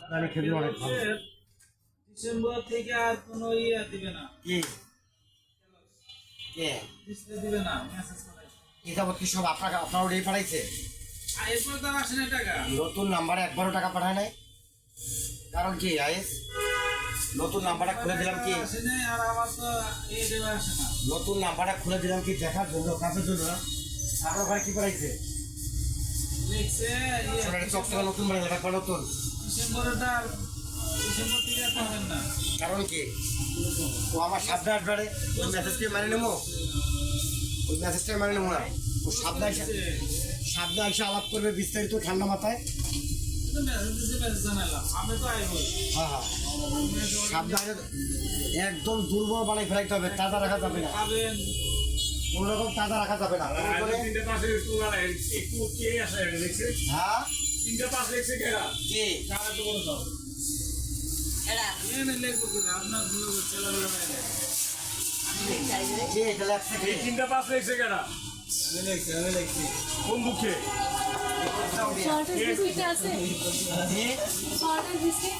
তাহলে খেজুর অনেক ভালো। ডিসেম্বর থেকে আর কোনো ইয়ে দিবে না। কি? কে? ডিসপ্লে দিবে না মেসেজ করে এই যাবত কি সব আপনাকে আপনার ওটাই পাঠাইছে এরপর তো আসে না টাকা। নতুন নাম্বারে একবারও টাকা পাঠায় নাই। কারণ কি আইস নতুন নাম্বারটা খুলে দিলাম কি? নতুন নাম্বারটা খুলে দিলাম কি দেখার জন্য কাজের জন্য? আপনার কি লিখছে ইয়ে, নতুন নতুন। ডিসেম্বরেরটা আর ডিসেম্বর থেকে পাবেন না। কারণ কি? ও আমার ওই মানে নেব? ওই মেসেজটা মানে নেব না। ও এসে এসে আলাপ করবে বিস্তারিত ঠান্ডা মাথায়। মেসেজ দিতে মেসেজ জানালাম আমি তো আইবই হ্যাঁ হ্যাঁ। সাবধানে একদম দুর্বল বানাই ফেলাইতে হবে তাজা রাখা যাবে না। পাবেন। কোনো রকম তাজা রাখা যাবে না। হ্যাঁ? তিনটে পাঁচ দেখছে কেরা কে কারা তো বলো তো এনে লিখব কি আপনার ভুল কি এটা কি কেরা আমি লিখছি আমি লিখছি কোন বুকে? শর্টের বিস্কিট আছে? শর্টের বিস্কিট?